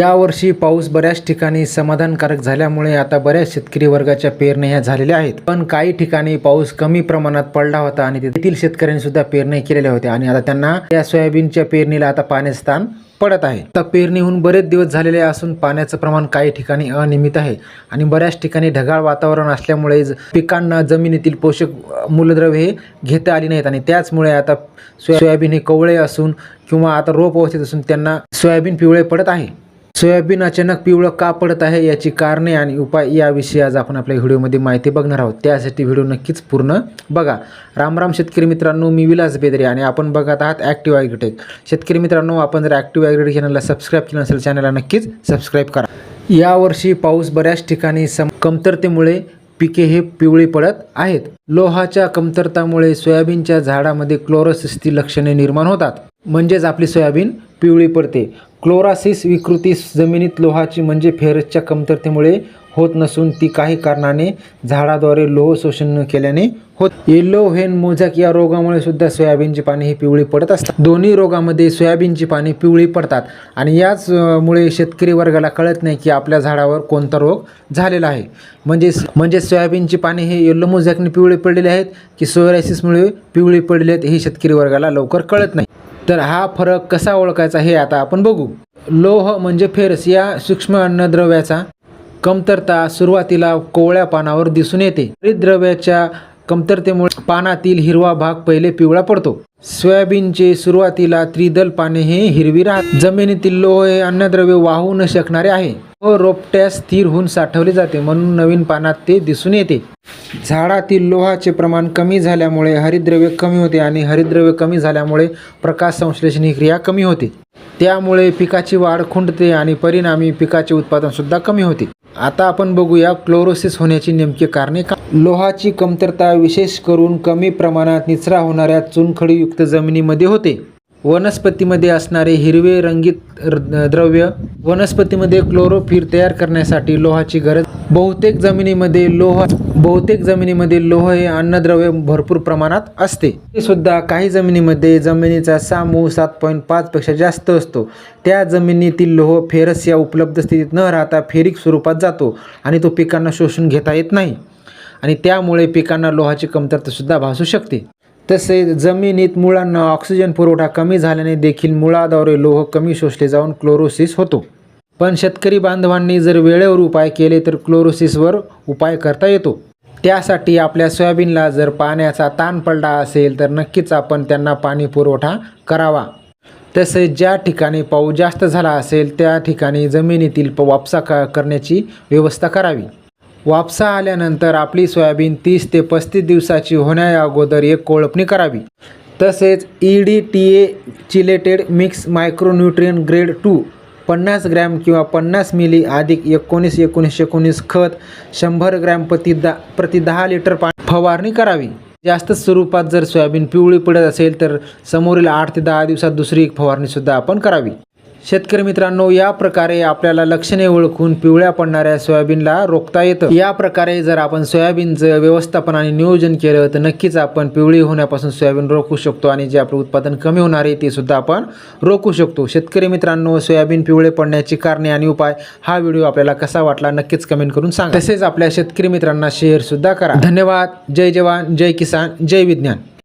यावर्षी पाऊस बऱ्याच ठिकाणी समाधानकारक झाल्यामुळे आता बऱ्याच शेतकरी वर्गाच्या पेरण्या ह्या झालेल्या आहेत. पण काही ठिकाणी पाऊस कमी प्रमाणात पडला होता आणि तेथील शेतकऱ्यांनी सुद्धा पेरण्या केलेल्या होत्या आणि आता त्यांना या सोयाबीनच्या पेरणीला आता पाण्याचे स्थान पडत आहे. आता पेरणीहून बरेच दिवस झालेले असून पाण्याचं प्रमाण काही ठिकाणी अनियमित आहे आणि बऱ्याच ठिकाणी ढगाळ वातावरण असल्यामुळे पिकांना जमिनीतील पोषक मूलद्रव्य मूलद्रव्ये हे घेता आली नाहीत आणि त्याचमुळे आता सोयाबीन हे कवळे असून किंवा आता रोप अवस्थेत असून त्यांना सोयाबीन पिवळे पडत आहे. सोयाबीन अचानक पिवळं का पडत आहे याची कारणे आणि उपाय याविषयी आज आपण आपल्या व्हिडिओमध्ये माहिती बघणार आहोत. त्यासाठी व्हिडिओ नक्कीच पूर्ण बघा. रामराम शेतकरी मित्रांनो मी विलास बेदरे आणि आपण बघत आहात ॲक्टिव्ह ॲग्रिटेक शेतकरी मित्रांनो आपण जर ॲक्टिव्ह ॲग्रिटेक चॅनलला सबस्क्राईब केलं नसेल चॅनलला नक्कीच सबस्क्राईब करा. यावर्षी पाऊस बऱ्याच ठिकाणी सम कमतरतेमुळे पिके हे पिवळी पडत आहेत. लोहाच्या कमतरतामुळे सोयाबीनच्या झाडामध्ये क्लोरोसिसची लक्षणे निर्माण होतात. म्हणजेच आपली सोयाबीन पिवळी पडते. क्लोरासिस विकृती जमिनीत लोहाची म्हणजे फेरसच्या कमतरतेमुळे होत नसून ती काही कारणाने झाडाद्वारे लोह शोषण केल्याने होत. येलो व्हेन मोझॅक या रोगामुळे सुद्धा सोयाबीनची पाने ही पिवळी पडत असतात. दोन्ही रोगामध्ये सोयाबीनची पाने पिवळी पडतात आणि याच मुळे शेतकरी वर्गाला कळत नाही की आपल्या झाडावर कोणता रोग झालेला आहे. म्हणजे म्हणजे सोयाबीनची पाने हे येल्लो मोझॅकने पिवळी पडलेली आहेत की सोयरायसिसमुळे पिवळी पडले आहेत हे शेतकरी वर्गाला लवकर कळत नाही. तर हा फरक कसा ओळखायचा हे आता आपण बघू. लोह म्हणजे फेरस या सूक्ष्म अन्नद्रव्याचा कमतरता सुरुवातीला कोवळ्या पानावर दिसून येते. हरितद्रव्याच्या कमतरतेमुळे पानातील हिरवा भाग पहिले पिवळा पडतो. सोयाबीनचे सुरुवातीला त्रिदल पाने हे हिरवी राहत जमिनीतील लोह हे अन्नद्रव्य वाहू न शकणारे आहे. व रोपट्यास स्थिर होऊन साठवले जाते म्हणून नवीन पानात ते दिसून येते. झाडातील लोहाचे प्रमाण कमी झाल्यामुळे हरिद्रव्य कमी होते आणि हरिद्रव्य कमी झाल्यामुळे प्रकाश संश्लेषण ही क्रिया कमी होते. त्यामुळे पिकाची वाढ खुंटते आणि परिणामी पिकाचे उत्पादन सुद्धा कमी होते. आता आपण बघूया क्लोरोसिस होण्याची नेमकी कारणे का? लोहाची कमतरता विशेष करून कमी प्रमाणात निचरा होणाऱ्या चुनखडीयुक्त जमिनीमध्ये होते. वनस्पतीमध्ये असणारे हिरवे रंगीत र- द्रव्य वनस्पतीमध्ये क्लोरोफिर तयार करण्यासाठी लोहाची गरज बहुतेक जमिनीमध्ये लोह बहुतेक जमिनीमध्ये लोह हे अन्नद्रव्य भरपूर प्रमाणात असते. ते सुद्धा काही जमिनीमध्ये जमिनीचा सामू सात पॉईंट पाचपेक्षा जास्त असतो. त्या जमिनीतील लोह फेरस या उपलब्ध स्थितीत न राहता फेरिक स्वरूपात जातो आणि तो पिकांना शोषून घेता येत नाही आणि त्यामुळे पिकांना लोहाची कमतरतासुद्धा भासू शकते. तसेच जमिनीत मुळांना ऑक्सिजन पुरवठा कमी झाल्याने देखील मुळाद्वारे लोह कमी शोषले जाऊन क्लोरोसिस होतो. पण शेतकरी बांधवांनी जर वेळेवर उपाय केले तर क्लोरोसिसवर उपाय करता येतो. त्यासाठी आपल्या सोयाबीनला जर पाण्याचा ताण पडला असेल तर नक्कीच आपण त्यांना पाणी पुरवठा करावा. तसेच ज्या ठिकाणी पाऊस जास्त झाला असेल त्या ठिकाणी जमिनीतील प- वापसा क करण्याची व्यवस्था करावी. वापसा आल्यानंतर आपली सोयाबीन तीस ते पस्तीस दिवसाची होण्या अगोदर एक कोळपणी करावी. तसेच E D T A chelated mix micronutrient grade two पन्नास ग्रॅम किंवा पन्नास मिली अधिक एकोणीस एकोणीस एकोणीस खत शंभर ग्रॅम प्रति दा प्रति दहा लिटर पाणी फवारणी करावी. जास्त स्वरूपात जर सोयाबीन पिवळी पडत असेल तर समोरील आठ ते दहा दिवसात दुसरी एक फवारणीसुद्धा आपण करावी. शेतकरी मित्रांनो या प्रकारे आपल्याला लक्षणे ओळखून पिवळ्या पडणाऱ्या सोयाबीनला रोखता येतं. या प्रकारे जर आपण सोयाबीनचं व्यवस्थापन आणि नियोजन केलं तर नक्कीच आपण पिवळी होण्यापासून सोयाबीन रोखू शकतो आणि जे आपलं उत्पादन कमी होणार आहे ते सुद्धा आपण रोखू शकतो. शेतकरी मित्रांनो सोयाबीन पिवळे पडण्याची कारणे आणि उपाय हा व्हिडिओ आपल्याला कसा वाटला नक्कीच कमेंट करून सांगा. तसेच आपल्या शेतकरी मित्रांना शेअर सुद्धा करा. धन्यवाद. जय जवान जय किसान जय विज्ञान.